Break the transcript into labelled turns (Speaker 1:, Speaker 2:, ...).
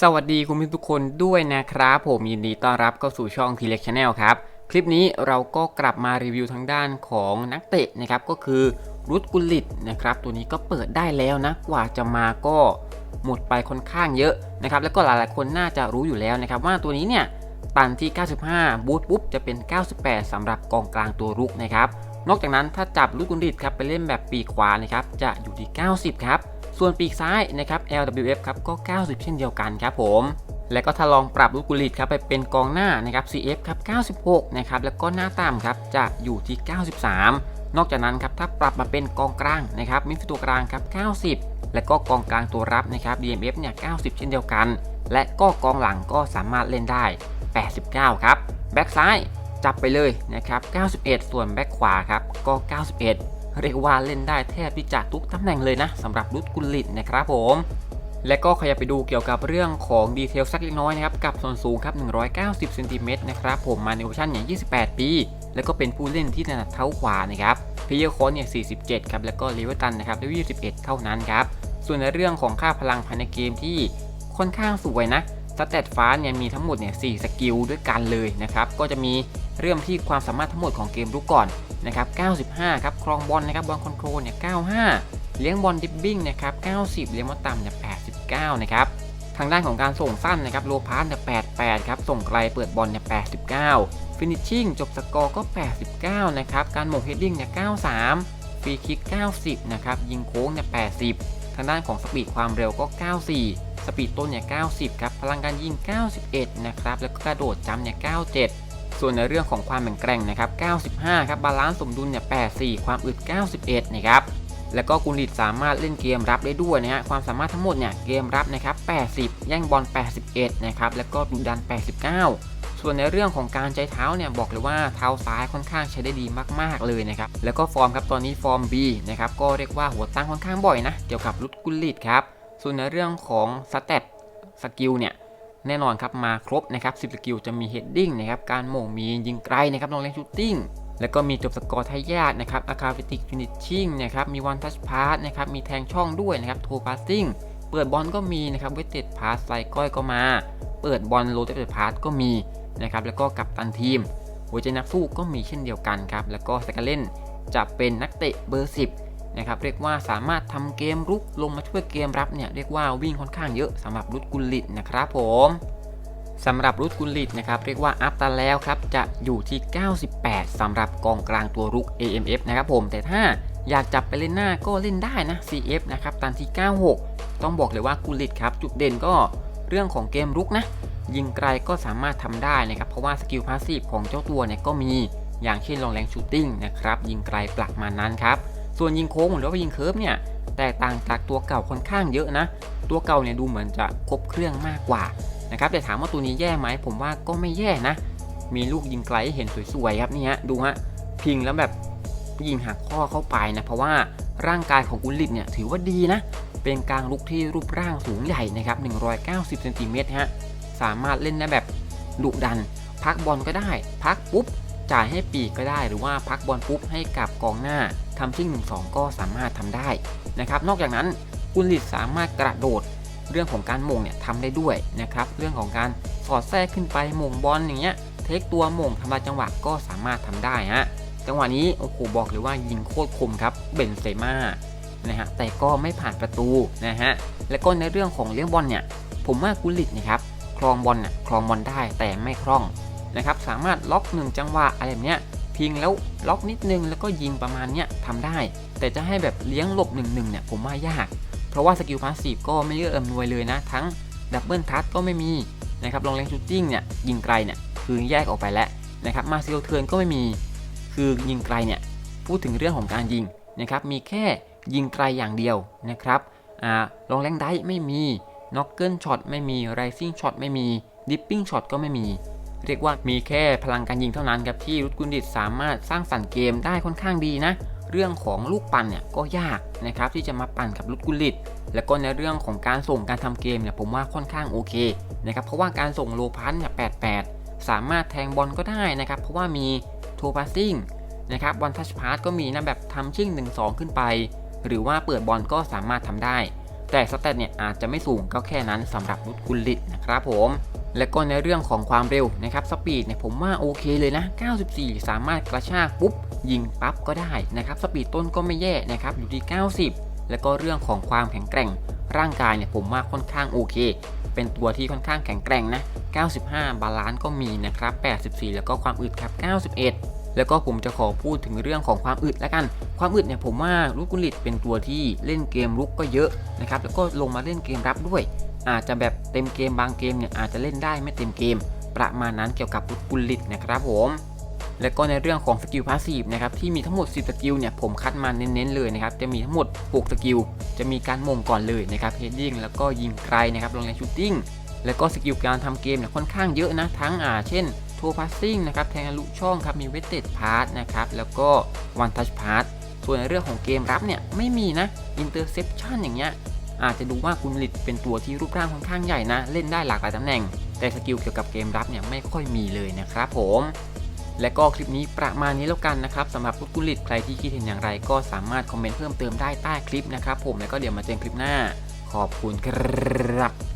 Speaker 1: สวัสดีคุณผู้ชมทุกคนด้วยนะครับ ผมยินดีต้อนรับเข้าสู่ช่อง t ีเล็กชาแนลครับ คลิปนี้เราก็กลับมารีวิวทางด้านของนักเตะนะครับ ก็คือรุดกุลิตนะครับ ตัวนี้ก็เปิดได้แล้วนะ กว่าจะมาก็หมดไปค่อนข้างเยอะนะครับ แล้วก็หลายๆคนน่าจะรู้อยู่แล้วนะครับ ว่าตัวนี้เนี่ยตันที่ 95 บูทปุ๊บจะเป็น 98สำหรับกองกลางตัวรุกนะครับ นอกจากนั้นถ้าจับลูกกุลิตครับไปเล่นแบบปีกขวานะครับจะอยู่ที่ 90 ครับ ส่วนปีกซ้ายนะครับ LWF ครับก็ 90 เช่นเดียวกันครับผมและก็ถ้าลองปรับลูกกุลิตครับไปเป็นกองหน้านะครับ CF ครับ 96 นะครับ แล้วก็หน้าต่ำครับจะอยู่ที่ 93 นอกจากนั้นครับถ้าปรับมาเป็นกองกลางนะครับมิดฟิลด์ตัวกลางครับ 90 และก็กองกลางตัวรับนะครับ DMF เนี่ย 90 เช่นเดียวกัน และก็กองหลังก็สามารถเล่นได้ 89 ครับ แบ็กซ้ายจับไปเลยนะครับ 91 ส่วนแบ็กขวาครับก็ 91 เรียกว่าเล่นได้แทบที่จะทุกตำแหน่งเลยนะสำหรับรุดกุลิตนะครับผมและก็ขยับไปดูเกี่ยวกับเรื่องของดีเทลสักเล็กน้อยนะครับกับส่วนสูงครับ 190เซนติเมตรนะครับผมมาในเวอร์ชันอย่าง 28 ปี แล้วก็เป็นผู้เล่นที่ถนัดเท้าขวานะครับพิเยอร์โค้เนี่ย 47 ครับ แล้วก็เลเวอร์ตันนะครับด้วย21 เท่านั้นครับ ส่วนในเรื่องของค่าพลังภายในเกมที่ค่อนข้างสวยนะสเตตฟ้าเนี่ยมีทั้งหมดเนี่ย4สกิลด้วยกันเลยนะครับก็จะมีเรื่องที่ความสามารถทั้งหมดของเกมรุกก่อน นะครับ95 ครับครองบอลนะครับบอลคอนโทรลเนี่ย95 เลี้ยงบอลดิบบิ้งนะครับ90 เลี้ยงบอลต่ำเนี่ย89 นะครับ ทางด้านของการส่งสั้นนะครับโลพาสเนี่ย88 ครับ ส่งไกลเปิดบอลเนี่ย89 ฟินิชชิ่งจบสกอร์ก็ 89 นะครับ การหม่งเฮดดิ้งเนี่ย93 ฟรีคิก 90 นะครับ ยิงโค้งเนี่ย80 ทางด้านของสปีดความเร็วก็ 94 สปีดต้นเนี่ย90 ครับ พลังการยิง 91 นะครับ แล้วก็กระโดดจำเนี่ย97 ส่วนในเรื่องของความแข็งแกร่งนะครับ 95 ครับ บาลานซ์สมดุลเนี่ย 84 ความอึด 91 นะครับ แล้วก็กุลิตสามารถเล่นเกมรับได้ด้วยนะฮะ ความสามารถทั้งหมดเนี่ยเกมรับนะครับ 80 แย่งบอล 81 นะครับ แล้วก็ดุดัน 89ส่วนในเรื่องของการใจเท้าเนี่ยบอกเลยว่าเท้าซ้ายค่อนข้างใช้ได้ดีมาก ๆเลยนะครับแล้วก็ฟอร์มครับตอนนี้ฟอร์ม B นะครับก็เรียกว่าหัวตั้งค่อนข้างบ่อยนะเกี่ยวกับรุดกุลิตครับส่วนในเรื่องของสเตตสกิลเนี่ย แน่นอนครับมาครบนะครับ10สกิลจะมีเฮดดิ้งนะครับการโม่งมียิงไกลนะครับลองเล่นชูตติ้งแล้วก็มีจบสกอร์ทายาทนะครับอาคาฟิติกฟินิชชิ่งนะครับมีวันทัชพาสนะครับมีแทงช่องด้วยนะครับโทพาสซิ่งเปิดบอลก็มีนะครับเวทเต็ดพาสไซก้อยก็มา เปิดบอลโรเตเต็ดพาสก็มีนะครับแล้วก็กับตันทีมหัวใจนักสู้ก็มีเช่นเดียวกันครับแล้วก็สกาเล่นจะเป็นนักเตะเบอร์ 10 นะครับเรียกว่าสามารถทำเกมรุกลงมาช่วยเกมรับเนี่ยเรียกว่าวิ่งค่อนข้างเยอะสำหรับรุดกุลิตนะครับผมสำหรับรุดกุลิตนะครับเรียกว่าอัพตันแล้วครับจะอยู่ที่ 98สำหรับกองกลางตัวรุก AMF นะครับผมแต่ถ้าอยากจับไปเล่นหน้าก็เล่นได้นะ CF นะครับตันที่ 96 ต้องบอกเลยว่ากุลิตครับจุดเด่นก็เรื่องของเกมรุกนะยิงไกลก็สามารถทำได้นะครับเพราะว่าสกิลพาสซีฟของเจ้าตัวเนี่ยก็มีอย่างเช่นลองแรงชูตติ้งนะครับยิงไกลปลักมานั้นครับ ส่วนยิงโค้งหรือว่ายิงเคิร์ฟเนี่ยแตกต่างจากตัวเก่าค่อนข้างเยอะนะ ตัวเก่าเนี่ยดูเหมือนจะครบเครื่องมากกว่านะครับแต่ถามว่าตัวนี้แย่ไหมผมว่าก็ไม่แย่นะ มีลูกยิงไกลเห็นสวยๆครับนี่ฮะดูฮะพิงแล้วแบบยิงหักข้อเข้าไปนะเพราะว่าร่างกายของอุลลิตเนี่ยถือว่าดีนะ เป็นกลางลุกที่รูปร่างสูงใหญ่นะครับ 190เซนติเมตรฮะสามารถเล่นได้แบบดุดัน พักบอลก็ได้ พักปุ๊บจ่ายให้ปีกก็ได้ หรือว่าพักบอลปุ๊บให้กับกองหน้า ทำชิ่งหนึ่งสองก็สามารถทำได้นะครับ นอกจากนั้นอุลลิตสามารถกระโดดเรื่องของการมงเนี่ยทำได้ด้วยนะครับ เรื่องของการสอดแทรกขึ้นไปมงบอลอย่างเงี้ยเทคตัวมงทำลายจังหวะก็สามารถทำได้ฮะจังหวะนี้โอ้โหบอกเลยว่ายิงโคตรคมครับเบนเซม่านะฮะแต่ก็ไม่ผ่านประตูนะฮะแล้วก็ในเรื่องของเลี้ยงบอลเนี่ยผมว่ากุลิตนะครับครองบอลน่ะครองบอลได้แต่ไม่คล่องนะครับสามารถล็อกหนึ่งจังหวะอะไรแบบเนี้ย พิงแล้วล็อกนิดนึงแล้วก็ยิงประมาณเนี้ยทำได้ แต่จะให้แบบเลี้ยงหลบหนึ่งหนึ่งเนี่ยผมว่ายาก เพราะว่าสกิลพาสซีฟก็ไม่เอื้ออำนวยเลยนะ ทั้งดับเบิลทัชก็ไม่มีนะครับลองแรงชูตติ้งเนี่ยยิงไกลเนี่ยคือแยกออกไปแล้วนะครับมาเซลเทิร์นก็ไม่มี คือยิงไกลเนี่ยพูดถึงเรื่องของการยิงนะครับมีแค่ยิงไกลอย่างเดียวนะครับอ่าลองแรงได้ไม่มีน็อกเกิลช็อตไม่มีไรซิ่งช็อตไม่มีดิปปิ้งช็อตก็ไม่มี เรียกว่ามีแค่พลังการยิงเท่านั้นครับที่รุดกุนดิตสามารถสร้างสรรค์เกมได้ค่อนข้างดีนะ เรื่องของลูกปั่นเนี่ยก็ยากนะครับที่จะมาปั่นกับรุดกุลิตแล้วก็ในเรื่องของการส่งการทำเกมเนี่ยผมว่าค่อนข้างโอเคนะครับเพราะว่าการส่งโลพันเนี่ย88สามารถแทงบอลก็ได้นะครับเพราะว่ามีโทพาสซิ่งนะครับบอลทัชพาสก็มีนะแบบทำชิ่ง 1-2 ขึ้นไป หรือว่าเปิดบอลก็สามารถทำได้ แต่สเตตเนี่ยอาจจะไม่สูงก็แค่นั้นสำหรับรุดกุลลิตนะครับผม และก็ในเรื่องของความเร็วนะครับสปีดเนี่ยผมว่าโอเคเลยนะ 94 สามารถกระชากปุ๊บ ยิงปั๊บก็ได้นะครับสปีดต้นก็ไม่แย่นะครับอยู่ที่ 90 แล้วก็เรื่องของความแข็งแกร่ง ร่างกายเนี่ยผมว่าค่อนข้างโอเค เป็นตัวที่ค่อนข้างแข็งแกร่งนะ 95 บาลานซ์ก็มีนะครับ 84 แล้วก็ความอึดครับ 91แล้วก็ผมจะขอพูดถึงเรื่องของความอึดแล้วกัน ความอึดเนี่ยผมว่าลูกกุลิตเป็นตัวที่เล่นเกมรุกก็เยอะนะครับ แล้วก็ลงมาเล่นเกมรับด้วย อาจจะแบบเต็มเกมบางเกมเนี่ยอาจจะเล่นได้ไม่เต็มเกม ประมาณนั้นเกี่ยวกับลูกกุลิตนะครับผมแล้วก็ในเรื่องของสกิลพาสซีฟนะครับที่มีทั้งหมด 10 สกิลเนี่ยผมคัดมาเน้นๆเลยนะครับจะมีทั้งหมด 6 สกิล จะมีการมงก่อนเลยนะครับเฮดดิ้งแล้วก็ยิงไกลนะครับลงในชูตติ้งแล้วก็สกิลการทำเกมเนี่ยค่อนข้างเยอะนะทั้งอ่าเช่นโทพาสซิ่งนะครับแทงลุช่องครับมีเวทเต็ดพาร์ทนะครับแล้วก็วันทัชพาร์ทส่วนในเรื่องของเกมรับเนี่ยไม่มีนะอินเตอร์เซปชันอย่างเงี้ย อาจจะดูว่าคุณลิตเป็นตัวที่รูปร่างค่อนข้างใหญ่นะ เล่นได้หลากหลายตำแหน่ง แต่สกิลเกี่ยวกับเกมรับเนี่ยไม่ค่อยมีเลยนะครับผมและก็คลิปนี้ประมาณนี้แล้วกันนะครับสำหรับกุลิตใครที่คิดเห็นอย่างไร ก็สามารถคอมเมนต์เพิ่มเติมได้ใต้คลิปนะครับผมแล้วก็เดี๋ยวมาเจอกันคลิปหน้า ขอบคุณครับ